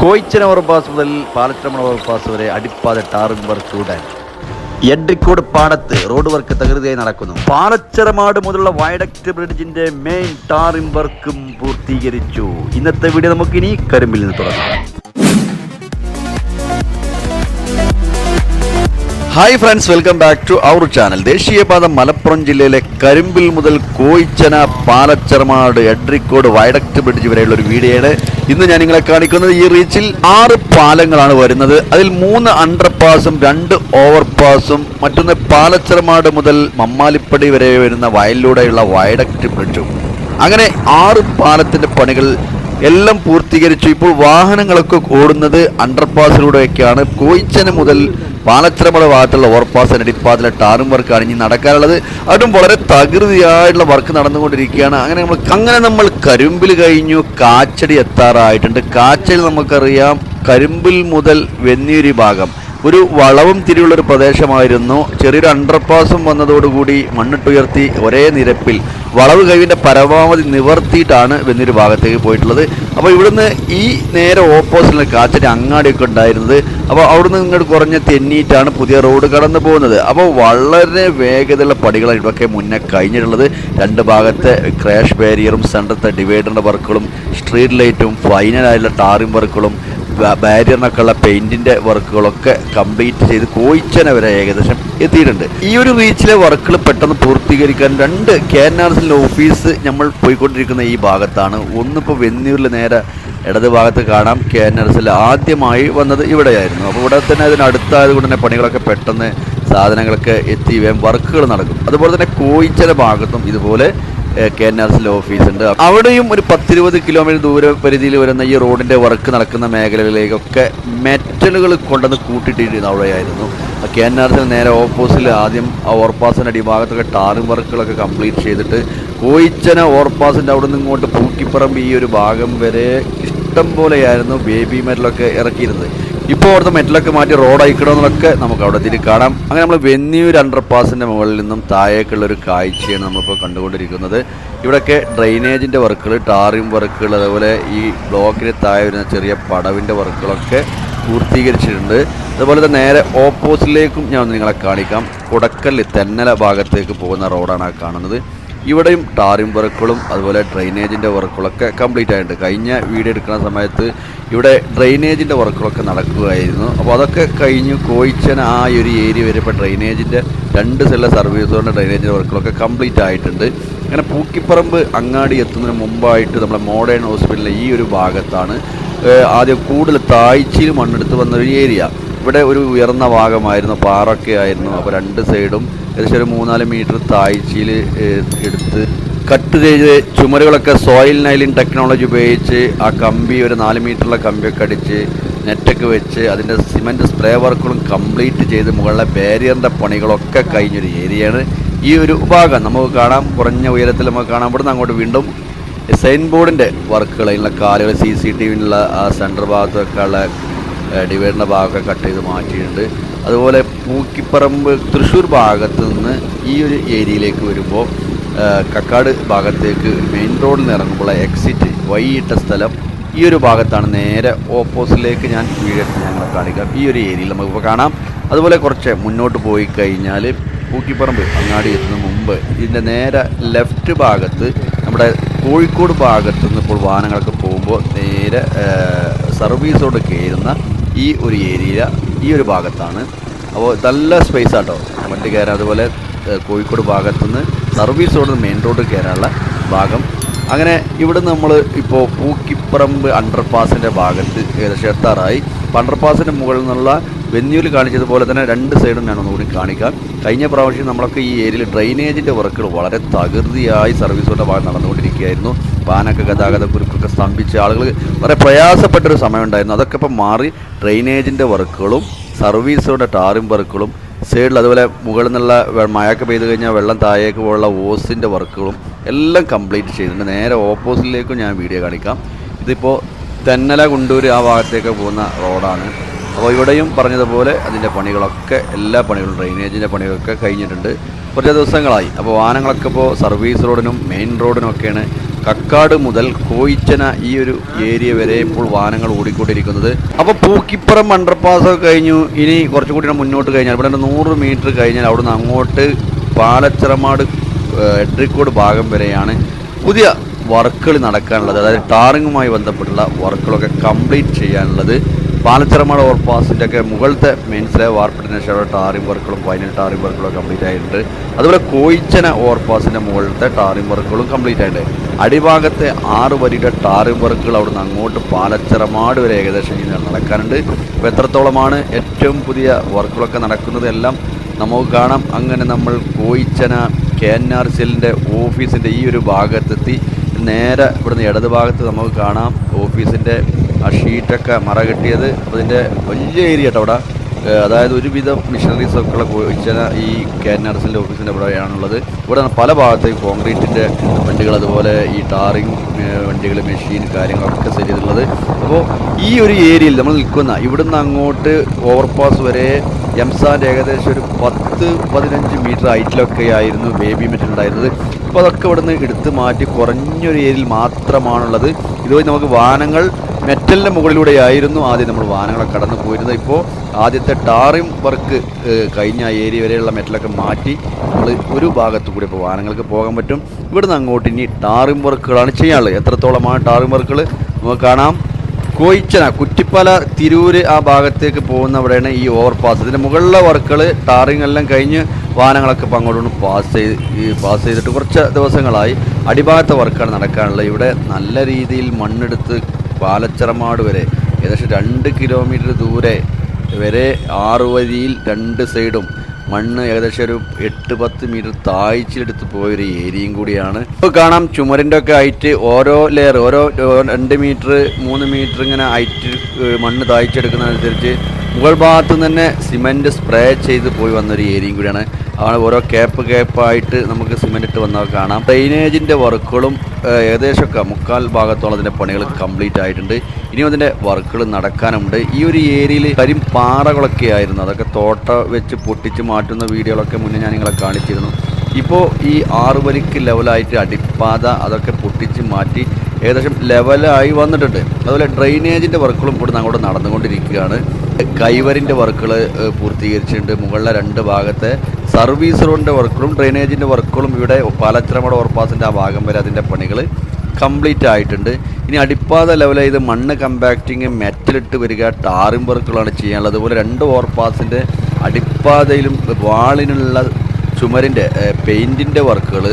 കോയിച്ചന overpass മുതൽ പാലച്ചമണ overpass വരെ അടിപ്പാത tarring work ഉടൻ എഡ്രിക്കോട് പാടത്ത് റോഡ് വർക്ക് തകൃതിയായി നടക്കുന്നു. പാലച്ചറമാട് മുതലുള്ള വയഡക്റ്റ് ബ്രിഡ്ജിന്റെ മെയിൻ ടാറിംഗ് വർക്കും പൂർത്തീകരിച്ചു. ഇന്നത്തെ വീഡിയോ നമുക്കിനി കരിമ്പിൽ നിന്ന് തുടങ്ങാം. Hi friends welcome back to our channel ദേശീയപാത മലപ്പുറം ജില്ലയിലെ കരിമ്പിൽ മുതൽ കോയിച്ചന പാലച്ചറമാട് എഡ്രിക്കോട് വയഡക്ട് ബ്രിഡ്ജ് വരെയുള്ള ഒരു വീഡിയോയാണ് ഇന്ന് ഞാൻ നിങ്ങളെ കാണിക്കുന്നത് ഈ റീച്ചിൽ ആറ് പാലങ്ങളാണ് വരുന്നത്. അതിൽ മൂന്ന് അണ്ടർപാസും രണ്ട് ഓവർപാസും മറ്റൊന്ന് പാലച്ചറമാട് മുതൽ മമ്മാലിപ്പടി വരെ വരുന്ന വയലിലൂടെയുള്ള വയഡക്ട് ബ്രിഡ്ജും. അങ്ങനെ ആറ് പാലത്തിന്റെ പണികൾ എല്ലാം പൂർത്തീകരിച്ചു. ഇപ്പോൾ വാഹനങ്ങളൊക്കെ ഓടുന്നത് അണ്ടർപാസിലൂടെയൊക്കെയാണ് കോയിച്ചന് മുതൽ പാലച്ചിറമട ഭാഗത്തുള്ള ഓർപ്പാസ് അടിപ്പാതിലെ ടാറും വർക്കാണ് ഇനി നടക്കാനുള്ളത്. അതും വളരെ തകൃതിയായിട്ടുള്ള വർക്ക് നടന്നുകൊണ്ടിരിക്കുകയാണ്. അങ്ങനെ നമ്മൾ അങ്ങനെ നമ്മൾ കരിമ്പിൽ കഴിഞ്ഞു. കാച്ചടി എത്താറായിട്ടുണ്ട്. കാച്ചടി നമുക്കറിയാം കരിമ്പിൽ മുതൽ വെന്നീരി ഭാഗം. ഒരു വളവും തിരിയുള്ള ഒരു പ്രദേശമായിരുന്നു. ചെറിയൊരു അണ്ടർപാസും വന്നതോടുകൂടി മണ്ണിട്ടുയർത്തി ഒരേ നിരപ്പിൽ. വളവ് കഴിവിന്റെ പരമാവധി നിവർത്തിയിട്ടാണ് വെന്നൊരു ഭാഗത്തേക്ക് പോയിട്ടുള്ളത്. അപ്പോൾ ഇവിടുന്ന് ഈ നേരെ ഓപ്പോസിറ്റിൽ കാച്ചടി അങ്ങാടിയൊക്കെ ഉണ്ടായിരുന്നത്. അപ്പോൾ അവിടുന്ന് ഇങ്ങോട്ട് കുറഞ്ഞ തെന്നിയിട്ടാണ് പുതിയ റോഡ് കടന്നു പോകുന്നത്. അപ്പോൾ വളരെ വേഗതയുള്ള പടികളാണ് ഇതൊക്കെ മുന്നേ കഴിഞ്ഞിട്ടുള്ളത്. രണ്ട് ഭാഗത്തെ ക്രാഷ് ബാരിയറും സെന്ററത്തെ ഡിവൈഡറിന്റെ വർക്കുകളും സ്ട്രീറ്റ് ലൈറ്റും ഫൈനലായിട്ടുള്ള ടാറിംഗ് വർക്കുകളും ബാരിയറിനൊക്കെ ഉള്ള പെയിന്റിന്റെ വർക്കുകളൊക്കെ കംപ്ലീറ്റ് ചെയ്ത് കോയിച്ചന വരെ ഏകദേശം എത്തിയിട്ടുണ്ട്. ഈ ഒരു റീച്ചിലെ വർക്കുകൾ പെട്ടെന്ന് പൂർത്തീകരിക്കാൻ രണ്ട് കെ എൻ ആർ സിന്റെ ഓഫീസ് നമ്മൾ പോയിക്കൊണ്ടിരിക്കുന്ന ഈ ഭാഗത്താണ്. ഒന്നിപ്പോൾ വെന്നൂരിൽ നേരെ ഇടത് ഭാഗത്ത് കാണാം. കെ എൻ ആർ സിൽ ആദ്യമായി വന്നത് ഇവിടെയായിരുന്നു. അപ്പോൾ ഇവിടെ തന്നെ അതിനടുത്തായത് കൊണ്ട് തന്നെ പണികളൊക്കെ പെട്ടെന്ന് സാധനങ്ങളൊക്കെ എത്തി വേം വർക്കുകൾ നടക്കും. അതുപോലെ തന്നെ കോയിച്ചന ഭാഗത്തും ഇതുപോലെ കെ എൻ ആർ സിന്റെ ഓഫീസുണ്ട് അവിടെയും ഒരു പത്തിരുപത് കിലോമീറ്റർ ദൂര പരിധിയിൽ വരുന്ന ഈ റോഡിന്റെ വർക്ക് നടക്കുന്ന മേഖലകളിലേക്കൊക്കെ മെറ്റലുകൾ കൊണ്ടുവന്ന് കൂട്ടിയിട്ടിരുന്ന അവിടെയായിരുന്നു. കെ എൻ ആർ സിന് നേരെ ഓപ്പോസിൽ ആദ്യം ആ ഓവർപാസിന്റെ അടിഭാഗത്തൊക്കെ ടാറിംഗ് വർക്കുകളൊക്കെ കംപ്ലീറ്റ് ചെയ്തിട്ട് കോയിച്ചന ഓവർപാസിന്റെ അവിടെ നിന്ന് ഇങ്ങോട്ട് പൂക്കിപ്പറമ്പ് ഈ ഒരു ഭാഗം വരെ ഇഷ്ടം പോലെയായിരുന്നു ബേബി മെറ്റലൊക്കെ ഇറക്കിയിരുന്നത്. ഇപ്പോൾ അവിടുത്തെ മെറ്റലൊക്കെ മാറ്റി റോഡ് അയക്കണമെന്നൊക്കെ നമുക്ക് അവിടെ തിരി കാണാം. അങ്ങനെ നമ്മൾ വെന്നിയൂർ അണ്ടർപാസിന്റെ മുകളിൽ നിന്നും താഴേക്കുള്ള ഒരു കാഴ്ചയാണ് നമ്മളിപ്പോൾ കണ്ടുകൊണ്ടിരിക്കുന്നത്. ഇവിടെയൊക്കെ ഡ്രെയിനേജിന്റെ വർക്കുകൾ ടാറിംഗ് വർക്കുകൾ അതുപോലെ ഈ ബ്ലോക്കിന് താഴെ വരുന്ന ചെറിയ പടവിന്റെ വർക്കുകളൊക്കെ പൂർത്തീകരിച്ചിട്ടുണ്ട്. അതുപോലെ തന്നെ നേരെ ഓപ്പോസിറ്റിലേക്കും ഞാൻ നിങ്ങളെ കാണിക്കാം. കൊടക്കല്ലി തെന്നല ഭാഗത്തേക്ക് പോകുന്ന റോഡാണ് ആ കാണുന്നത്. ഇവിടെയും ടാറിംഗ് വർക്കുകളും അതുപോലെ ഡ്രെയിനേജിന്റെ വർക്കുകളൊക്കെ കംപ്ലീറ്റ് ആയിട്ടുണ്ട്. കഴിഞ്ഞ വീഡിയോ എടുക്കുന്ന സമയത്ത് ഇവിടെ ഡ്രെയിനേജിന്റെ വർക്കുകളൊക്കെ നടക്കുകയായിരുന്നു. അപ്പോൾ അതൊക്കെ കഴിഞ്ഞ് കോയിച്ചൻ ആ ഒരു ഏരിയ വരെ ഇപ്പോൾ ഡ്രെയിനേജിന്റെ രണ്ട് സെല്ല സർവീസുകളുടെ ഡ്രെയിനേജിന്റെ വർക്കുകളൊക്കെ കംപ്ലീറ്റ് ആയിട്ടുണ്ട്. അങ്ങനെ പൂക്കിപ്പറമ്പ് അങ്ങാടി എത്തുന്നതിന് മുമ്പായിട്ട് നമ്മുടെ മോഡേൺ ഹോസ്പിറ്റലിലെ ഈ ഒരു ഭാഗത്താണ് ആദ്യം കൂടുതൽ താഴ്ചയിൽ മണ്ണെടുത്ത് വന്ന ഒരു ഏരിയ ഇവിടെ ഒരു ഉയർന്ന ഭാഗമായിരുന്നു പാറൊക്കെ ആയിരുന്നു. അപ്പോൾ രണ്ട് സൈഡും ഏകദേശം ഒരു മൂന്നാൽ മീറ്റർ താഴ്ചയിൽ എടുത്ത് കട്ട് ചെയ്ത് ചുമരുകളൊക്കെ സോയിൽ നൈലിൻ ടെക്നോളജി ഉപയോഗിച്ച് ആ കമ്പി ഒരു നാല് മീറ്ററുള്ള കമ്പിയൊക്കെ അടിച്ച് നെറ്റൊക്കെ വെച്ച് അതിന്റെ സിമന്റ് സ്പ്രേ വർക്കുകളും കംപ്ലീറ്റ് ചെയ്ത് മുകളിലെ ബാരിയറിന്റെ പണികളൊക്കെ കഴിഞ്ഞൊരു ഏരിയയാണ് ഈ ഒരു ഭാഗം. നമുക്ക് കാണാം കുറഞ്ഞ ഉയരത്തിൽ നമുക്ക് കാണാം. ഇവിടുന്ന് അങ്ങോട്ട് വീണ്ടും സൈൻ ബോർഡിന്റെ വർക്കുകൾ അതിനുള്ള കാലുകൾ സി സി ടി വിനുള്ള ആ സെന്റർ ഭാഗത്തൊക്കെ ഉള്ള ഡിവൈഡറിന്റെ ഭാഗമൊക്കെ കട്ട് ചെയ്ത് മാറ്റിയിട്ടുണ്ട്. അതുപോലെ പൂക്കിപ്പറമ്പ് തൃശ്ശൂർ ഭാഗത്ത് നിന്ന് ഈ ഒരു ഏരിയയിലേക്ക് വരുമ്പോൾ കക്കാട് ഭാഗത്തേക്ക് മെയിൻ റോഡിൽ നിന്ന് ഇറങ്ങുമ്പോൾ എക്സിറ്റ് വൈകിട്ട സ്ഥലം ഈ ഒരു ഭാഗത്താണ് നേരെ ഓപ്പോസിറ്റിലേക്ക് ഞാൻ വീഡിയോ ഞങ്ങളെ കാണിക്കാം ഈ ഒരു ഏരിയയിൽ നമുക്കിപ്പോൾ കാണാം. അതുപോലെ കുറച്ച് മുന്നോട്ട് പോയി കഴിഞ്ഞാൽ പൂക്കിപ്പറമ്പ് അങ്ങാടി എത്തുന്ന മുമ്പ് ഇതിന്റെ നേരെ ലെഫ്റ്റ് ഭാഗത്ത് നമ്മുടെ കോഴിക്കോട് ഭാഗത്ത് നിന്ന് ഇപ്പോൾ വാഹനങ്ങളൊക്കെ പോകുമ്പോൾ നേരെ സർവീസോട് കയറുന്ന ഈ ഒരു ഏരിയ ഈ ഒരു ഭാഗത്താണ്. അപ്പോൾ നല്ല സ്പേസ് ആട്ടോ. വണ്ടി കയറാൻ. അതുപോലെ കോഴിക്കോട് ഭാഗത്തുനിന്ന് സർവീസ് റോഡ് മെയിൻ റോഡ് കയറാനുള്ള ഭാഗം. അങ്ങനെ ഇവിടെ നമ്മൾ ഇപ്പോൾ പൂക്കിപ്പറമ്പ് അണ്ടർപാസിന്റെ ഭാഗത്ത് ഏകദേശം എത്താറായി. അപ്പോൾ അണ്ടർപാസിന്റെ മുകളിൽ നിന്നുള്ള വെന്യൂൽ കാണിച്ചതുപോലെ തന്നെ രണ്ട് സൈഡും ഞാൻ ഒന്നുകൂടി കാണിക്കാം. കഴിഞ്ഞ പ്രാവശ്യം നമ്മളൊക്കെ ഈ ഏരിയയിൽ ഡ്രെയിനേജിന്റെ വർക്കുകൾ വളരെ തകൃതിയായി സർവീസ് റോഡിന്റെ ഭാഗം നടന്നുകൊണ്ടിരിക്കുകയായിരുന്നു. വാനൊക്കെ ഗതാഗത കുരുക്കൊക്കെ സ്തംഭിച്ച് ആളുകൾ വളരെ പ്രയാസപ്പെട്ടൊരു സമയമുണ്ടായിരുന്നു. അതൊക്കെ ഇപ്പം മാറി ഡ്രെയിനേജിന്റെ വർക്കുകളും സർവീസ് റോഡ് ടാറിംഗ് വർക്കുകളും സൈഡിൽ അതുപോലെ മുകളിൽ നിന്നുള്ള മഴയൊക്കെ പെയ്ത് കഴിഞ്ഞാൽ വെള്ളം താഴേക്ക് പോലുള്ള ഓസിന്റെ വർക്കുകളും എല്ലാം കംപ്ലീറ്റ് ചെയ്തിട്ടുണ്ട്. നേരെ ഓപ്പോസിറ്റിലേക്കും ഞാൻ വീഡിയോ കാണിക്കാം. ഇതിപ്പോൾ തെന്നല കുണ്ടൂര് ആ ഭാഗത്തേക്ക് പോകുന്ന റോഡാണ്. അപ്പോൾ ഇവിടെയും പറഞ്ഞതുപോലെ അതിന്റെ പണികളൊക്കെ എല്ലാ പണികളും ഡ്രെയിനേജിന്റെ പണികളൊക്കെ കഴിഞ്ഞിട്ടുണ്ട്. കുറച്ച് ദിവസങ്ങളായി. അപ്പോൾ വാഹനങ്ങളൊക്കെ ഇപ്പോൾ സർവീസ് റോഡിനും മെയിൻ റോഡിനും ഒക്കെയാണ് കക്കാട് മുതൽ കോയിച്ചന ഈ ഒരു ഏരിയ വരെ ഇപ്പോൾ വാഹനങ്ങൾ ഓടിക്കൊണ്ടിരിക്കുന്നത്. അപ്പോൾ പൂക്കിപ്പുറം അണ്ടർപാസ് ഒക്കെ കഴിഞ്ഞു. ഇനി കുറച്ചും കൂടി മുന്നോട്ട് കഴിഞ്ഞാൽ ഇവിടെ നൂറ് മീറ്റർ കഴിഞ്ഞാൽ അവിടുന്ന് അങ്ങോട്ട് പാലച്ചിറമാട് എട്രിക്കോട് ഭാഗം വരെയാണ് പുതിയ വർക്കുകൾ നടക്കാനുള്ളത്. അതായത് ടാറിങ്ങുമായി ബന്ധപ്പെട്ടുള്ള വർക്കുകളൊക്കെ കംപ്ലീറ്റ് ചെയ്യാനുള്ളത്. പാലച്ചിറമാട് ഓവർപാസിന്റെ ഒക്കെ മുകളിലത്തെ മെയിൻസിലെ വാർപ്പിടിന് ശേഷം ടാറിംഗ് വർക്കുകളും ഫൈനൽ ടാറിംഗ് വർക്കുകളും കംപ്ലീറ്റ് ആയിട്ടുണ്ട്. അതുപോലെ കോയിച്ചന ഓവർപാസിന്റെ മുകളിലത്തെ ടാറിംഗ് വർക്കുകളും കംപ്ലീറ്റ് ആയിട്ടുണ്ട്. അടിഭാഗത്തെ ആറ് വരിയുടെ ടാറിംഗ് വർക്കുകൾ അവിടുന്ന് അങ്ങോട്ട് പാലച്ചിറമാട് വരെ ഏകദേശം ഇനി നടക്കാനുണ്ട്. അപ്പോൾ എത്രത്തോളമാണ് ഏറ്റവും പുതിയ വർക്കുകളൊക്കെ നടക്കുന്നതെല്ലാം നമുക്ക് കാണാം. അങ്ങനെ നമ്മൾ കോയിച്ചന കെ എൻ ആർ സിലിന്റെ ഓഫീസിന്റെ ഈ ഒരു ഭാഗത്തെത്തി. നേരെ ഇവിടുന്ന് ഇടത് ഭാഗത്ത് നമുക്ക് കാണാം ഓഫീസിന്റെ ആ ഷീറ്റൊക്കെ മറ കെട്ടിയത് അതിന്റെ വലിയ ഏരിയ കേട്ടോ അവിടെ. അതായത് ഒരുവിധം മിഷനറീസൊക്കെ ഉള്ള ഈ കെ എൻ ആർസിന്റെ ഓഫീസിന്റെ ഇവിടെയാണുള്ളത്. ഇവിടെ പല ഭാഗത്തേക്ക് കോൺക്രീറ്റിന്റെ വണ്ടികൾ അതുപോലെ ഈ ടാറിങ് വണ്ടികൾ മെഷീൻ കാര്യങ്ങളൊക്കെ സെറ്റ് ചെയ്തിട്ടുള്ളത്. അപ്പോൾ ഈ ഒരു ഏരിയയിൽ നമ്മൾ നിൽക്കുന്ന ഇവിടുന്ന് അങ്ങോട്ട് ഓവർപാസ് വരെ എംസാന്റെ ഏകദേശം ഒരു പത്ത് പതിനഞ്ച് മീറ്റർ ഹൈറ്റിലൊക്കെ ആയിരുന്നു ബേബി മെറ്റൽ ഉണ്ടായിരുന്നത്. ഇപ്പോൾ അതൊക്കെ ഇവിടുന്ന് എടുത്ത് മാറ്റി കുറഞ്ഞൊരു ഏരിയയിൽ മാത്രമാണുള്ളത്. ഇതുവഴി നമുക്ക് വാഹനങ്ങൾ മെറ്റലിന്റെ മുകളിലൂടെയായിരുന്നു ആദ്യം നമ്മൾ വാഹനങ്ങളെ കടന്നു പോയിരുന്നത്. ഇപ്പോൾ ആദ്യത്തെ ടാറിംഗ് വർക്ക് കഴിഞ്ഞ ഏരിയ വരെയുള്ള മെറ്റലൊക്കെ മാറ്റി നമ്മൾ ഒരു ഭാഗത്തു കൂടി ഇപ്പോൾ വാഹനങ്ങൾക്ക് പോകാൻ പറ്റും. ഇവിടുന്ന് അങ്ങോട്ട് ഇനി ടാറിംഗ് വർക്കുകളാണ് ചെയ്യാനുള്ളത്. എത്രത്തോളമാണ് ടാറിംഗ് വർക്കുകൾ നമുക്ക് കാണാം. കോയിച്ചന കുറ്റിപ്പല തിരൂര് ആ ഭാഗത്തേക്ക് പോകുന്നവിടെയാണ് ഈ ഓവർപാസ് ഇതിന്റെ മുകളിലെ വർക്കുകൾ ടാറിങ് എല്ലാം കഴിഞ്ഞ് വാഹനങ്ങളൊക്കെ ഇപ്പോൾ അങ്ങോട്ടും പാസ് ചെയ്ത് പാസ് ചെയ്തിട്ട് കുറച്ച് ദിവസങ്ങളായി അടിഭാഗത്തെ വർക്കാണ് നടക്കാനുള്ളത്. ഇവിടെ നല്ല രീതിയിൽ മണ്ണെടുത്ത് പാലച്ചിറമാട് വരെ. ഏകദേശം രണ്ട് കിലോമീറ്റർ ദൂരെ വരെ ആറ് വരിയിൽ രണ്ട് സൈഡും മണ്ണ് ഏകദേശം ഒരു എട്ട് പത്ത് മീറ്റർ താഴ്ചയിലെടുത്ത് പോയൊരു ഏരിയയും കൂടിയാണ്. ഇപ്പോൾ കാണാം ചുമരിന്റെ ഒക്കെ ഹൈറ്റ് ഓരോ ലെയർ ഓരോ രണ്ട് മീറ്റർ മൂന്ന് മീറ്റർ ഇങ്ങനെ ഹൈറ്റ് മണ്ണ് താഴ്ചയെടുക്കുന്നതനുസരിച്ച് മുകൾ ഭാഗത്തു നിന്ന് തന്നെ സിമെന്റ് സ്പ്രേ ചെയ്ത് പോയി വന്നൊരു ഏരിയയും കൂടിയാണ്. ആണ് ഓരോ ക്യാപ്പ് ക്യാപ്പായിട്ട് നമുക്ക് സിമെന്റ് ഇട്ട് വന്നാൽ കാണാം. ഡ്രെയിനേജിന്റെ വർക്കുകളും ഏകദേശമൊക്കെ മുക്കാൽ ഭാഗത്തോളം അതിന്റെ പണികൾ കംപ്ലീറ്റ് ആയിട്ടുണ്ട്. ഇനിയും അതിന്റെ വർക്കുകൾ നടക്കാനുണ്ട്. ഈ ഒരു ഏരിയയിൽ കരിം പാറകളൊക്കെ ആയിരുന്നു. അതൊക്കെ തോട്ട വെച്ച് പൊട്ടിച്ച് മാറ്റുന്ന വീഡിയോകളൊക്കെ മുന്നേ ഞാൻ നിങ്ങളെ കാണിച്ചിരുന്നു. ഇപ്പോൾ ഈ ആറ് വരിക്ക് ലെവലായിട്ട് അടിപ്പാത അതൊക്കെ പൊട്ടിച്ച് മാറ്റി ഏകദേശം ലെവലായി വന്നിട്ടുണ്ട്. അതുപോലെ ഡ്രെയിനേജിന്റെ വർക്കുകളും ഇവിടുന്ന് അങ്ങോട്ട് നടന്നുകൊണ്ടിരിക്കുകയാണ്. കൈവരിന്റെ വർക്കുകൾ പൂർത്തീകരിച്ചിട്ടുണ്ട്. മുകളിലെ രണ്ട് ഭാഗത്തെ സർവീസ് റോഡിന്റെ വർക്കുകളും ഡ്രെയിനേജിന്റെ വർക്കുകളും ഇവിടെ പാലച്ചിറമട ഓവർപാസിന്റെ ആ ഭാഗം വരെ അതിന്റെ പണികൾ കംപ്ലീറ്റ് ആയിട്ടുണ്ട്. ഇനി അടിപ്പാത ലെവലിൽ ഇത് മണ്ണ് കമ്പാക്റ്റിങ് മെറ്റലിട്ട് വരിക ടാറിംഗ് വർക്കുകളാണ് ചെയ്യാനുള്ളത്. അതുപോലെ രണ്ട് ഓവർപാസിന്റെ അടിപ്പാതയിലും വാളിനുള്ള ചുമരിന്റെ പെയിന്റിന്റെ വർക്കുകൾ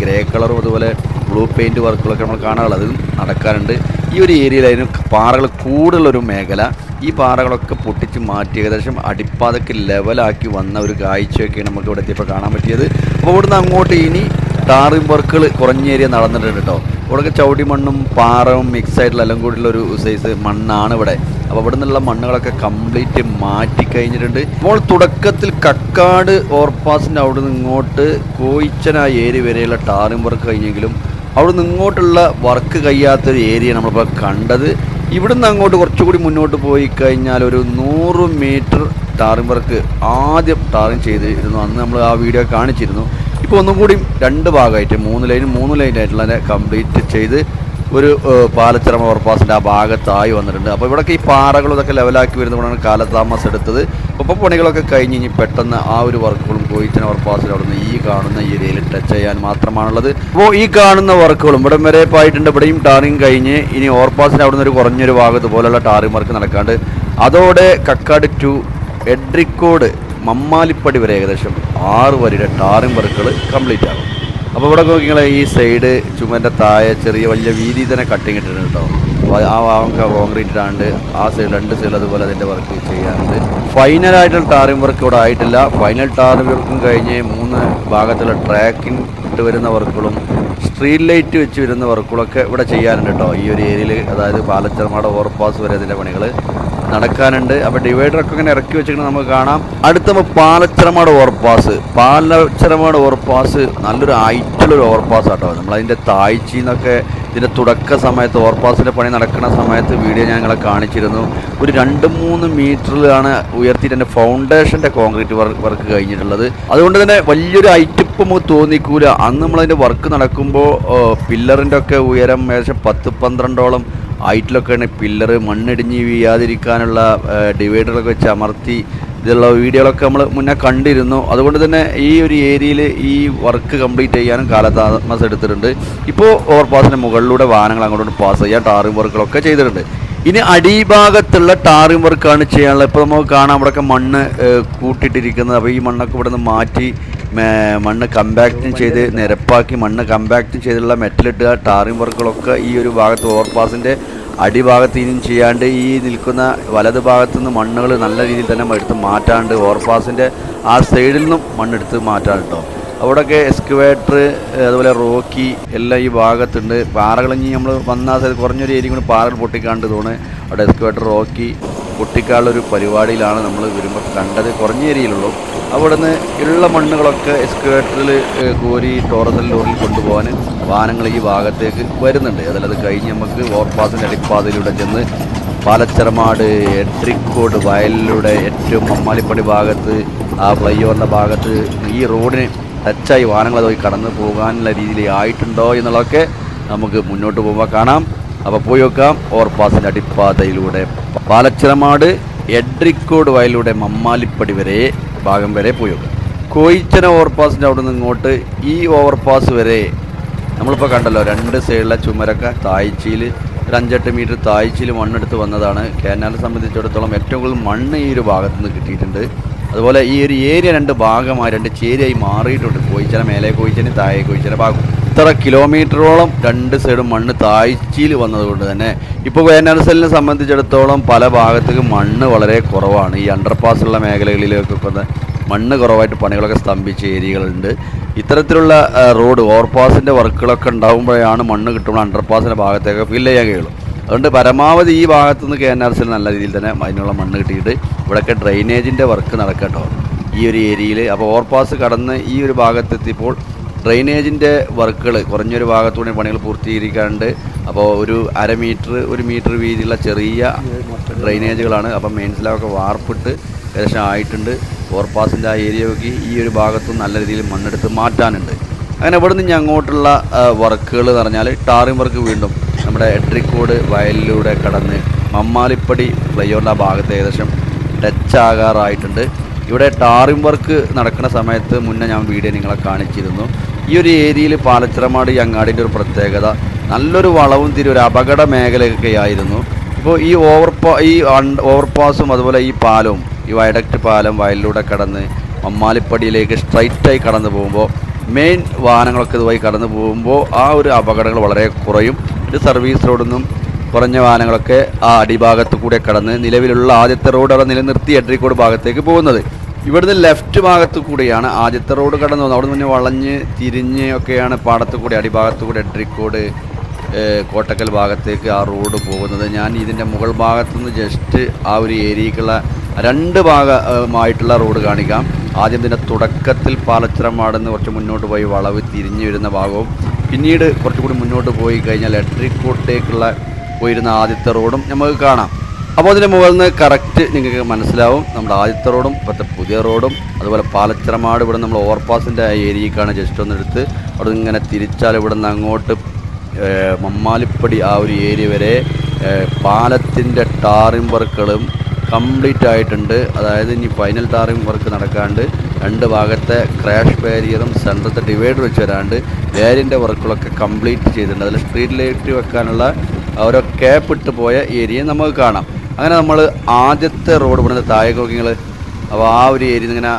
ഗ്രേ കളറും അതുപോലെ ബ്ലൂ പെയിന്റ് വർക്കുകളൊക്കെ നമ്മൾ കാണാറുള്ളത്. നടക്കാറുണ്ട് ഈ ഒരു ഏരിയയിലായിരുന്നു പാറകൾ കൂടുതലൊരു മേഖല. ഈ പാറകളൊക്കെ പൊട്ടിച്ച് മാറ്റി ഏകദേശം അടിപ്പാതക്ക് ലെവലാക്കി വന്ന ഒരു കാഴ്ചയൊക്കെയാണ് നമുക്ക് ഇവിടെ എത്തിയപ്പോൾ കാണാൻ പറ്റിയത്. അപ്പോൾ ഇവിടുന്ന് അങ്ങോട്ട് ഇനി ടാറിംഗ് വർക്കുകൾ കുറഞ്ഞ ഏരിയ നടന്നിട്ടുണ്ട് കേട്ടോ. ഇവിടെയൊക്കെ ചവിടി മണ്ണും പാറവും മിക്സ് ആയിട്ടുള്ള എല്ലാം കൂടിയുള്ള ഒരു സൈസ് മണ്ണാണ് ഇവിടെ. അപ്പോൾ ഇവിടെ നിന്നുള്ള മണ്ണുകളൊക്കെ കംപ്ലീറ്റ് മാറ്റി കഴിഞ്ഞിട്ടുണ്ട്. ഇപ്പോൾ തുടക്കത്തിൽ കക്കാട് ഓവർപാസിന്റെ അവിടെ നിന്ന് ഇങ്ങോട്ട് കോയിച്ചന ഏരിയ വരെയുള്ള ടാറിംഗ് വർക്ക് കഴിഞ്ഞെങ്കിലും അവിടെ നിന്ന് ഇങ്ങോട്ടുള്ള വർക്ക് കഴിയാത്തൊരു ഏരിയ നമ്മളിപ്പോൾ കണ്ടത്. ഇവിടുന്ന് അങ്ങോട്ട് കുറച്ചുകൂടി മുന്നോട്ട് പോയി കഴിഞ്ഞാൽ ഒരു നൂറ് മീറ്റർ ടാറിംഗ് വർക്ക് ആദ്യം ടാറിംഗ് ചെയ്തിരുന്നു. അന്ന് നമ്മൾ ആ വീഡിയോ കാണിച്ചിരുന്നു. ഇപ്പോൾ ഒന്നും കൂടി രണ്ട് ഭാഗമായിട്ട് മൂന്ന് ലൈനും മൂന്ന് ലൈനായിട്ടുള്ള കംപ്ലീറ്റ് ചെയ്ത് ഒരു പാലച്ചിറമ ഓവർപാസിന്റെ ആ ഭാഗത്തായി വന്നിട്ടുണ്ട്. അപ്പോൾ ഇവിടെയൊക്കെ ഈ പാറകളും ഇതൊക്കെ ലെവലാക്കി വരുന്നതുകൊണ്ടാണ് കാലതാമസം എടുത്തത്. അപ്പോൾ പണികളൊക്കെ കഴിഞ്ഞ് ഇനി പെട്ടെന്ന് ആ ഒരു വർക്കുകളും കോയിച്ചന ഓവർപാസിൽ അവിടെ നിന്ന് ഈ കാണുന്ന ഏരിയയിൽ ടച്ച് ചെയ്യാൻ മാത്രമാണുള്ളത്. അപ്പോൾ ഈ കാണുന്ന വർക്കുകളും ഇവിടം വരെ പോയിട്ടുണ്ട്. ഇവിടെയും ടാറിങ് കഴിഞ്ഞ് ഇനി ഓവർപാസിന് അവിടെ നിന്ന് ഒരു കുറഞ്ഞൊരു ഭാഗത്ത് പോലുള്ള ടാറിങ് വർക്ക് നടക്കാണ്ട് അതോടെ കക്കാട് ടു എഡ്രിക്കോട് മമ്മാലിപ്പടി വരെ ഏകദേശം ആറ് വരിയുടെ ടാറിങ് വർക്കുകൾ കംപ്ലീറ്റ് ആകും. അപ്പോൾ ഇവിടെ നോക്കിങ്ങളെ ഈ സൈഡ് ചുമന്റെ താഴെ ചെറിയ വലിയ വീതി തന്നെ കട്ടിങ് ഇട്ടിട്ടുണ്ട് കേട്ടോ. ആ ഭാഗം കോൺക്രീറ്റ് ഇടാണ്ട് ആ സൈഡ് രണ്ട് സൈഡിൽ അതുപോലെ അതിന്റെ വർക്ക് ചെയ്യാറുണ്ട്. ഫൈനലായിട്ടുള്ള ടാറിംഗ് വർക്ക് ഇവിടെ ആയിട്ടില്ല. ഫൈനൽ ടാറിംഗ് വർക്കും കഴിഞ്ഞ് മൂന്ന് ഭാഗത്തുള്ള ട്രാക്കിംഗ് ഇട്ട് വരുന്ന വർക്കുകളും സ്ട്രീറ്റ് ലൈറ്റ് വെച്ച് വരുന്ന വർക്കുകളൊക്കെ ഇവിടെ ചെയ്യാറുണ്ട് കേട്ടോ. ഈ ഒരു ഏരിയയിൽ അതായത് പാലച്ചർമാട ഓവർപാസ് വരെ അതിന്റെ പണികൾ നടക്കാനുണ്ട്. അപ്പോൾ ഡിവൈഡറൊക്കെ ഇങ്ങനെ ഇറക്കി വെച്ചിട്ട് നമുക്ക് കാണാം. അടുത്ത നമ്മൾ പാലച്ചിറമാട് ഓവർപാസ് പാലച്ചിറമാട് ഓവർപാസ് നല്ലൊരു ഹൈറ്റുള്ളൊരു ഓവർപാസ് ആട്ടോ താഴ്ചയിൽ നിന്നൊക്കെ ഇതിന്റെ തുടക്ക സമയത്ത് ഓവർപാസിന്റെ പണി നടക്കുന്ന സമയത്ത് വീഡിയോ ഞാൻ നിങ്ങളെ കാണിച്ചിരുന്നു. ഒരു രണ്ട് മൂന്ന് മീറ്ററിലാണ് ഉയർത്തിയിട്ട് എന്റെ ഫൗണ്ടേഷന്റെ കോൺക്രീറ്റ് വർക്ക് വർക്ക് കഴിഞ്ഞിട്ടുള്ളത്. അതുകൊണ്ട് തന്നെ വലിയൊരു ഐറ്റിപ്പ് നമുക്ക് തോന്നിക്കൂല. അന്ന് നമ്മളതിന്റെ വർക്ക് നടക്കുമ്പോൾ പില്ലറിന്റെ ഒക്കെ ഉയരം ഏകദേശം പത്ത് പന്ത്രണ്ടോളം ഹൈറ്റിലൊക്കെയാണ് പില്ലർ മണ്ണിടിഞ്ഞ് വീയാതിരിക്കാനുള്ള ഡിവൈഡറൊക്കെ വെച്ച് അമർത്തി ഇതുള്ള വീഡിയോകളൊക്കെ നമ്മൾ മുന്നേ കണ്ടിരുന്നു. അതുകൊണ്ട് തന്നെ ഈ ഒരു ഏരിയയിൽ ഈ വർക്ക് കംപ്ലീറ്റ് ചെയ്യാനും കാലതാമസം എടുത്തിട്ടുണ്ട്. ഇപ്പോൾ ഓവർപാസിന്റെ മുകളിലൂടെ വാഹനങ്ങൾ അങ്ങോട്ട് പാസ് ചെയ്യാൻ ടാറിംഗ് വർക്കുകളൊക്കെ ചെയ്തിട്ടുണ്ട്. ഇനി അടിഭാഗത്തുള്ള ടാറിംഗ് വർക്കാണ് ചെയ്യാനുള്ളത്. ഇപ്പോൾ നമുക്ക് കാണാം അവിടെയൊക്കെ മണ്ണ് കൂട്ടിയിട്ടിരിക്കുന്നത്. അപ്പോൾ ഈ മണ്ണൊക്കെ ഇവിടെ നിന്ന് മാറ്റി മണ്ണ് കമ്പാക്റ്റും ചെയ്ത് നിരപ്പാക്കി മണ്ണ് കമ്പാക്റ്റും ചെയ്തുള്ള മെറ്റലിട്ടുക ടാറിംഗ് വർക്കുകളൊക്കെ ഈ ഒരു ഭാഗത്ത് ഓവർപാസിന്റെ അടിഭാഗത്ത് ഇനിയും ചെയ്യാണ്ട് ഈ നിൽക്കുന്ന വലത് ഭാഗത്തുനിന്ന് മണ്ണുകൾ നല്ല രീതിയിൽ തന്നെ എടുത്ത് മാറ്റാണ്ട് ഓവർപാസിന്റെ ആ സൈഡിൽ നിന്നും മണ്ണെടുത്ത് മാറ്റാൻ കേട്ടോ അവിടെയൊക്കെ എക്സ്കുവേറ്റർ അതുപോലെ റോക്കി എല്ലാം ഈ ഭാഗത്തുണ്ട്. പാറകൾ ഇനി നമ്മൾ വന്ന സ്ഥലത്ത് കുറഞ്ഞൊരു ഏരിയ കൂടി പാറകൾ പൊട്ടിക്കാണ്ട് തോന്നുന്നു അവിടെ എക്സ്കുവേറ്റർ റോക്കി പൊട്ടിക്കാനുള്ളൊരു പരിപാടിയിലാണ് നമ്മൾ വരുമ്പോൾ കണ്ടത്. കുറഞ്ഞ ഏരിയയിലുള്ളൂ അവിടെ നിന്ന് ഉള്ള മണ്ണുകളൊക്കെ എക്സ്കവേറ്ററിൽ കോരി ടോറസൽ ലോറിൽ കൊണ്ടുപോകാൻ വാഹനങ്ങൾ ഈ ഭാഗത്തേക്ക് വരുന്നുണ്ട്. അതിലത് കഴിഞ്ഞ് നമുക്ക് ഓവർപാസിന്റെ അടിപ്പാതയിലൂടെ ചെന്ന് പാലച്ചറമാട് എട്രിക്കോട് വയലിലൂടെ ഏറ്റവും മമ്മാലിപ്പടി ഭാഗത്ത് ആ ഫ്ലൈ ഓവറിന്റെ ഭാഗത്ത് ഈ റോഡിന് ടച്ചായി വാഹനങ്ങൾ അതുവഴി കടന്നു പോകാനുള്ള രീതിയിൽ ആയിട്ടുണ്ടോ എന്നുള്ളതൊക്കെ നമുക്ക് മുന്നോട്ട് പോകുമ്പോൾ കാണാം. അപ്പോൾ പോയി നോക്കാം. ഓവർപാസിന്റെ അടിപ്പാതയിലൂടെ. പാലച്ചിറമാട് എഡ്രിക്കോട് വയലിലൂടെ മമ്മാലിപ്പടി വരെ ഭാഗം വരെ പോയി നോക്കാം കോയിച്ചന ഓവർപാസിന്റെ അവിടെ നിന്ന് ഇങ്ങോട്ട് ഈ ഓവർപാസ് വരെ നമ്മളിപ്പോൾ കണ്ടല്ലോ രണ്ട് സൈഡിലെ ചുമരൊക്കെ താഴ്ചയിൽ ഒരു അഞ്ചെട്ട് മീറ്റർ താഴ്ചയിൽ മണ്ണെടുത്ത് വന്നതാണ്. കേനാലെ സംബന്ധിച്ചിടത്തോളം ഏറ്റവും കൂടുതൽ മണ്ണ് ഈ ഒരു ഭാഗത്ത് നിന്ന് കിട്ടിയിട്ടുണ്ട്. അതുപോലെ ഈ ഒരു ഏരിയ രണ്ട് ഭാഗമായി രണ്ട് ചേരിയായി മാറിയിട്ടുണ്ട്. കോയിച്ചന മേലെ കോയിച്ചന താഴെ കോയിച്ചന ഭാഗം ഇത്ര കിലോമീറ്ററോളം രണ്ട് സൈഡും മണ്ണ് താഴ്ചയിൽ വന്നതുകൊണ്ട് തന്നെ ഇപ്പോൾ വേനൽസലിനെ സംബന്ധിച്ചിടത്തോളം പല ഭാഗത്തേക്കും മണ്ണ് വളരെ കുറവാണ്. ഈ അണ്ടർപാസ് ഉള്ള മേഖലകളിലേക്കൊക്കെ മണ്ണ് കുറവായിട്ട് പണികളൊക്കെ സ്തംഭിച്ച ഏരിയകളുണ്ട്. ഇത്തരത്തിലുള്ള റോഡ് ഓവർപാസിന്റെ വർക്കുകളൊക്കെ ഉണ്ടാകുമ്പോഴാണ് മണ്ണ് കിട്ടുമ്പോൾ അണ്ടർപാസിന്റെ ഭാഗത്തേക്ക് ഫില്ല് ചെയ്യാൻ കഴിയുള്ളൂ. അതുകൊണ്ട് പരമാവധി ഈ ഭാഗത്തു നിന്ന് കെ എൻ ആർ സിൽ നല്ല രീതിയിൽ തന്നെ അതിനുള്ള മണ്ണ് കിട്ടിയിട്ട് ഇവിടെയൊക്കെ ഡ്രെയിനേജിന്റെ വർക്ക് നടക്കട്ടോ. ഈ ഒരു ഏരിയയിൽ അപ്പോൾ ഓവർപാസ് കടന്ന് ഈ ഒരു ഭാഗത്തെത്തിയപ്പോൾ ഡ്രെയിനേജിന്റെ വർക്കുകൾ കുറഞ്ഞൊരു ഭാഗത്തൂടെ പണികൾ പൂർത്തീകരിക്കാറുണ്ട് അപ്പോൾ ഒരു അര മീറ്റർ ഒരു മീറ്റർ വീതിയുള്ള ചെറിയ ഡ്രെയിനേജുകളാണ് അപ്പം മെയിൻസിലൊക്കെ വാർപ്പിട്ട് ഏകദേശം ആയിട്ടുണ്ട്. ഓവർപാസിന്റെ ആ ഏരിയയ്ക്ക് ഈ ഒരു ഭാഗത്തും നല്ല രീതിയിൽ മണ്ണെടുത്ത് മാറ്റാനുണ്ട്. അങ്ങനെ ഇവിടെ നിന്ന് അങ്ങോട്ടുള്ള വർക്കുകൾ എന്ന് പറഞ്ഞാൽ ടാറിംഗ് വർക്ക് വീണ്ടും നമ്മുടെ എട്രിക്കോട് വയലിലൂടെ കടന്ന് മമ്മാലിപ്പടി ഫ്ലൈ ഓവറിന്റെ ആ ഭാഗത്ത് ഏകദേശം ടച്ച് ആകാറായിട്ടുണ്ട്. ഇവിടെ ടാറിംഗ് വർക്ക് നടക്കുന്ന സമയത്ത് മുന്നേ ഞാൻ വീഡിയോ നിങ്ങളെ കാണിച്ചിരുന്നു. ഈ ഒരു ഏരിയയിൽ പാലച്ചിറമാട് ഈ അങ്ങാടിന്റെ ഒരു പ്രത്യേകത. നല്ലൊരു വളവും തിരി ഒരു അപകട മേഖലയൊക്കെ ആയിരുന്നു. ഇപ്പോൾ ഈ ഓവർപാ ഈ ഓവർപാസും അതുപോലെ ഈ പാലവും ഈ വയഡക്റ്റ് പാലം വയലിലൂടെ കടന്ന് മമ്മാലിപ്പടിയിലേക്ക് സ്ട്രൈറ്റായി കടന്നു പോകുമ്പോൾ മെയിൻ വാഹനങ്ങളൊക്കെ ഇതുമായി കടന്നു പോകുമ്പോൾ ആ ഒരു അപകടങ്ങൾ വളരെ കുറയും. ഒരു സർവീസ് റോഡൊന്നും കുറഞ്ഞ വാഹനങ്ങളൊക്കെ ആ അടിഭാഗത്ത് കൂടെ കടന്ന് നിലവിലുള്ള ആദ്യത്തെ റോഡ് അവിടെ നിലനിർത്തി എഡ്രിക്കോട് ഭാഗത്തേക്ക് പോകുന്നത്. ഇവിടുന്ന് ലെഫ്റ്റ് ഭാഗത്ത് കൂടിയാണ് ആദ്യത്തെ റോഡ് കടന്നു പോകുന്നത്. അവിടെ നിന്ന് വളഞ്ഞ് തിരിഞ്ഞ് ഒക്കെയാണ് പാടത്ത് കൂടി അടിഭാഗത്ത് കൂടി എഡ്രിക്കോട് കോട്ടക്കൽ ഭാഗത്തേക്ക് ആ റോഡ് പോകുന്നത്. ഞാൻ ഇതിന്റെ മുകൾ ഭാഗത്തുനിന്ന് ജസ്റ്റ് ആ ഒരു ഏരിയക്കുള്ള രണ്ട് ഭാഗമായിട്ടുള്ള റോഡ് കാണിക്കാം. ആദ്യം ഇതിന്റെ തുടക്കത്തിൽ പാലച്ചിറമാടുന്ന് കുറച്ച് മുന്നോട്ട് പോയി വളവ് തിരിഞ്ഞു വരുന്ന ഭാഗവും പിന്നീട് കുറച്ചുകൂടി മുന്നോട്ട് പോയി കഴിഞ്ഞാൽ എട്രിക്കോട്ടേക്കുള്ള പോയിരുന്ന ആദ്യത്തെ റോഡും നമുക്ക് കാണാം. അപ്പോൾ അതിന്റെ മുകളിൽ നിന്ന് കറക്റ്റ് നിങ്ങൾക്ക് മനസ്സിലാവും. നമ്മുടെ ആദ്യത്തെ റോഡും ഇപ്പോഴത്തെ പുതിയ റോഡും അതുപോലെ പാലച്ചിറമാട് ഇവിടെ നമ്മൾ ഓവർപാസിന്റെ ഏരിയക്കാണ് ജസ്റ്റ് ഒന്ന് എടുത്ത് അവിടെ ഇങ്ങനെ തിരിച്ചാൽ ഇവിടെ നിന്ന് അങ്ങോട്ട് മമ്മാലിപ്പടി ആ ഒരു ഏരിയ വരെ പാലത്തിന്റെ ടാറിംഗ് വർക്കുകളും കംപ്ലീറ്റ് ആയിട്ടുണ്ട്. അതായത് ഇനി ഫൈനൽ ടാറിംഗ് വർക്ക് നടക്കാണ്ട് രണ്ട് ഭാഗത്തെ ക്രാഷ് ബാരിയറും സെന്ററത്തെ ഡിവൈഡർ വെച്ച് വരാണ്ട് വേരിന്റെ വർക്കുകളൊക്കെ കംപ്ലീറ്റ് ചെയ്തിട്ടുണ്ട്. അതിൽ സ്ട്രീറ്റ് ലൈറ്റ് വെക്കാനുള്ള ഓരോ ക്യാപ്പ് ഇട്ട് പോയ ഏരിയ നമുക്ക് കാണാം. അങ്ങനെ നമ്മൾ ആദ്യത്തെ റോഡ് ഇവിടുന്ന് താഴേക്ക് നോക്കി നിങ്ങൾ അപ്പോൾ ആ ഒരു ഏരിയ ഇങ്ങനെ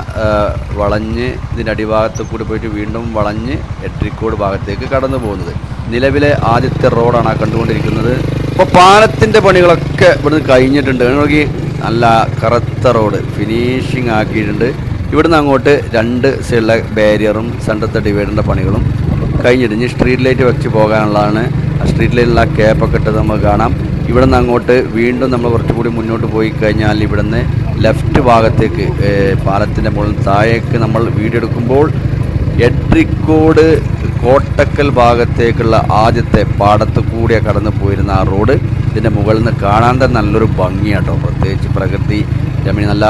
വളഞ്ഞ് ഇതിന്റെ അടിഭാഗത്ത് കൂടി പോയിട്ട് വീണ്ടും വളഞ്ഞ് എട്രിക്കോട് ഭാഗത്തേക്ക് കടന്നു പോകുന്നത്. നിലവിലെ ആദ്യത്തെ റോഡാണ് ആ കണ്ടുകൊണ്ടിരിക്കുന്നത്. അപ്പോൾ പാലത്തിന്റെ പണികളൊക്കെ ഇവിടുന്ന് കഴിഞ്ഞിട്ടുണ്ട്. നോക്കി നല്ല കറുത്ത റോഡ്. ഫിനിഷിങ് ആക്കിയിട്ടുണ്ട്. ഇവിടുന്ന് അങ്ങോട്ട് രണ്ട് സൈഡിലെ ബാരിയറും സെൻട്രത്തെ ഡിവൈഡറിന്റെ പണികളും കഴിഞ്ഞിട്ട് ഇനി സ്ട്രീറ്റ് ലൈറ്റ് വെച്ച് പോകാനുള്ളതാണ്. ആ സ്ട്രീറ്റ് ലൈറ്റിലുള്ള ക്യാപ്പൊക്കെ ഇട്ട് നമുക്ക് കാണാം. ഇവിടെ നിന്ന് അങ്ങോട്ട് വീണ്ടും നമ്മൾ കുറച്ചുകൂടി മുന്നോട്ട് പോയി കഴിഞ്ഞാൽ ഇവിടുന്ന് ലെഫ്റ്റ് ഭാഗത്തേക്ക് പാലത്തിന്റെ മുകളിൽ താഴേക്ക് നമ്മൾ വീടെടുക്കുമ്പോൾ എട്രിക്കോട് കോട്ടക്കൽ ഭാഗത്തേക്കുള്ള ആദ്യത്തെ പാടത്ത് കൂടിയ കടന്നു പോയിരുന്ന ആ റോഡ്. ഇതിന്റെ മുകളിൽ നിന്ന് കാണാൻ തന്നെ നല്ലൊരു ഭംഗിയാട്ടോ. പ്രത്യേകിച്ച് പ്രകൃതി രമണി നല്ല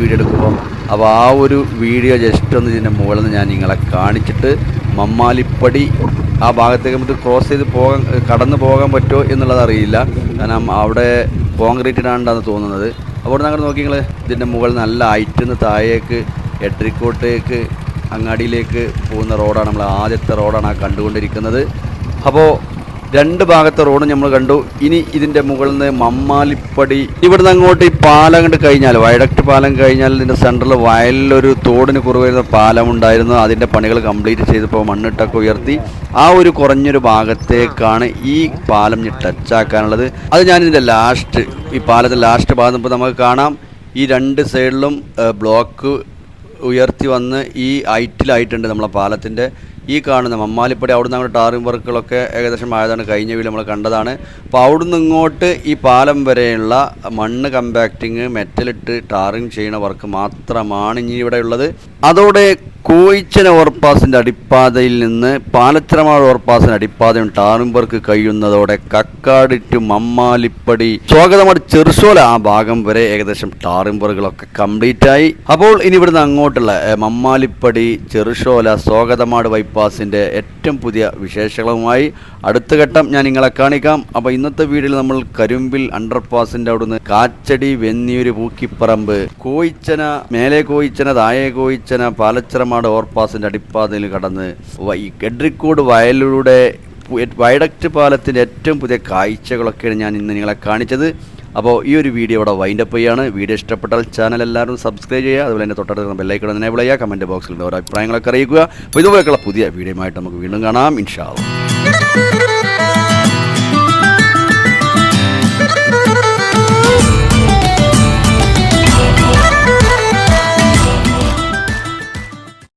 വീഡിയോ എടുക്കുമ്പോൾ അപ്പോൾ ആ ഒരു വീഡിയോ ജസ്റ്റ് ഒന്ന് ഇതിന്റെ മുകളിൽ നിന്ന് ഞാൻ നിങ്ങളെ കാണിച്ചിട്ട് മമ്മാലിപ്പടി ആ ഭാഗത്തേക്ക് നമുക്ക് ക്രോസ് ചെയ്ത് പോകാൻ കടന്നു പോകാൻ പറ്റുമോ എന്നുള്ളത് അറിയില്ല. കാരണം അവിടെ കോൺക്രീറ്റിടാണ്ടാണ് തോന്നുന്നത്. അപ്പോൾ നിന്ന് നോക്കി നിങ്ങൾ ഇതിന്റെ മുകളിൽ നല്ല ഹൈറ്റിൽ നിന്ന് താഴേക്ക് എട്രിക്കോട്ടേക്ക് അങ്ങാടിയിലേക്ക് പോകുന്ന റോഡാണ് നമ്മൾ ആദ്യത്തെ റോഡാണ് ആ കണ്ടുകൊണ്ടിരിക്കുന്നത്. അപ്പോൾ രണ്ട് ഭാഗത്തെ റോഡ് നമ്മൾ കണ്ടു. ഇനി ഇതിന്റെ മുകളിൽ നിന്ന് മമ്മാലിപ്പടി. ഇവിടുന്ന് അങ്ങോട്ട് ഈ പാലം കണ്ട് കഴിഞ്ഞാൽ വയഡക്ട് പാലം കഴിഞ്ഞാൽ ഇതിന്റെ സെന്ററിൽ വയലിലൊരു തോടിന് കുറവ് പാലം ഉണ്ടായിരുന്നു. അതിന്റെ പണികൾ കംപ്ലീറ്റ് ചെയ്തപ്പോൾ മണ്ണിട്ടൊക്കെ ഉയർത്തി. ആ ഒരു കുറഞ്ഞൊരു ഭാഗത്തേക്കാണ് ഈ പാലം ടച്ചാക്കാനുള്ളത് അത് ഞാനിതിന്റെ ലാസ്റ്റ് ഈ പാലത്തെ ലാസ്റ്റ് ഭാഗം ഇപ്പോൾ നമുക്ക് കാണാം. ഈ രണ്ട് സൈഡിലും ബ്ലോക്ക് ഉയർത്തി വന്ന് ഈ ഹൈറ്റിലായിട്ടുണ്ട് നമ്മളെ പാലത്തിന്റെ ഈ കാണുന്ന മമ്മാലിപ്പടി അവിടുന്ന് അങ്ങോട്ട് ടാറിംഗ് വർക്കുകളൊക്കെ ഏകദേശം ആയതാണ്. കഴിഞ്ഞ വീട് നമ്മൾ കണ്ടതാണ്. അപ്പോൾ അവിടുന്ന് ഇങ്ങോട്ട് ഈ പാലം വരെയുള്ള മണ്ണ് കമ്പാക്റ്റിങ് മെറ്റലിട്ട് ടാറിങ് ചെയ്യുന്ന വർക്ക് മാത്രമാണ് ഇനി ഇവിടെ ഉള്ളത്. അതോടെ കോയിച്ചന ഓവർപാസിന്റെ അടിപ്പാതയിൽ നിന്ന് പാലച്ചിറമാട് ഓവർപാസിന്റെ അടിപ്പാതയും ടാറുംപേർക്ക് കഴിയുന്നതോടെ കക്കാട് ടു മമ്മാലിപ്പടി. സ്വാഗതമാട് ചെറുശോല ആ ഭാഗം വരെ ഏകദേശം ടാറുംപേറുകളൊക്കെ കംപ്ലീറ്റ് ആയി അപ്പോൾ ഇനി ഇവിടുന്ന് അങ്ങോട്ടുള്ള മമ്മാലിപ്പടി ചെറുശോല സ്വാഗതമാട് ബൈപ്പാസിന്റെ ഏറ്റവും പുതിയ വിശേഷങ്ങളുമായി അടുത്ത ഘട്ടം ഞാൻ നിങ്ങളെ കാണിക്കാം. അപ്പോൾ ഇന്നത്തെ വീഡിയോയിൽ നമ്മൾ കരിമ്പിൽ അണ്ടർപാസിന്റെ അവിടുന്ന് കാച്ചടി വെന്നിയൂര് പൂക്കിപ്പറമ്പ്. കോയിച്ചന മേലെ കോയിച്ചന താഴെ കോയിച്ചന പാലച്ചിറമാട് ഓവർപാസിന്റെ അടിപ്പാതയിൽ കടന്ന് എഡ്രിക്കോട് വയലിലൂടെ വയഡക്റ്റ് പാലത്തിന്റെ ഏറ്റവും പുതിയ കാഴ്ചകളൊക്കെയാണ് ഞാൻ ഇന്ന് നിങ്ങളെ കാണിച്ചത്. അപ്പോൾ ഈ ഒരു വീഡിയോ ഇവിടെ വൈൻഡപ്പ് ചെയ്യാണ്. വീഡിയോ ഇഷ്ടപ്പെട്ടാൽ ചാനൽ എല്ലാവരും സബ്സ്ക്രൈബ് ചെയ്യുക. അതുപോലെ തന്നെ തൊട്ടടുത്ത് ബെല്ലൈക്കൺ എനേബിൾ ചെയ്യുക. കമന്റ് ബോക്സിൽ ഓരോ അഭിപ്രായങ്ങളൊക്കെ അറിയിക്കുക. അപ്പോൾ ഇതുപോലെയുള്ള പുതിയ വീഡിയോയുമായിട്ട് നമുക്ക് വീണ്ടും കാണാം. ഇൻഷാ.